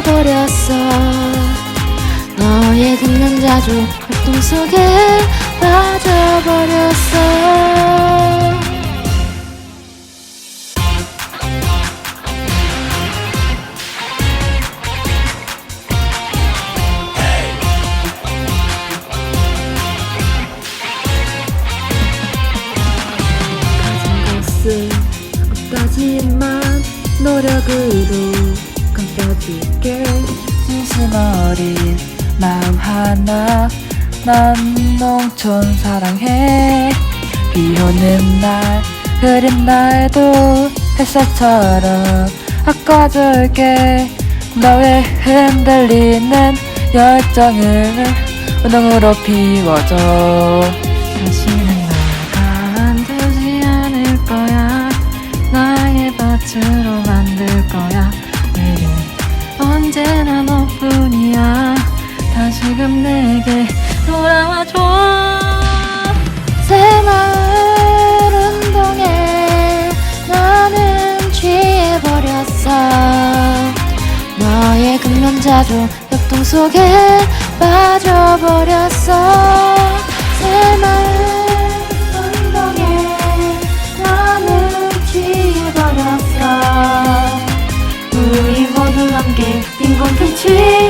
취해버렸어. 너의 금연자주 활동 속에 빠져버렸어. 가진 것은 없다지만 노력으로 하나 난 농촌 사랑해. 비 오는 날 흐린 날도 햇살처럼 바꿔줄게. 너의 흔들리는 열정을 운동으로 피워줘. 다시는 나가 안 되지 않을 거야. 나의 밭으로 만들 거야. 내게 언제나 너뿐이야 빠져 역동 속에 빠져버렸어. 새 마을 언덕에 나는 취해버렸어. 우리 모두 함께 빈 공빛이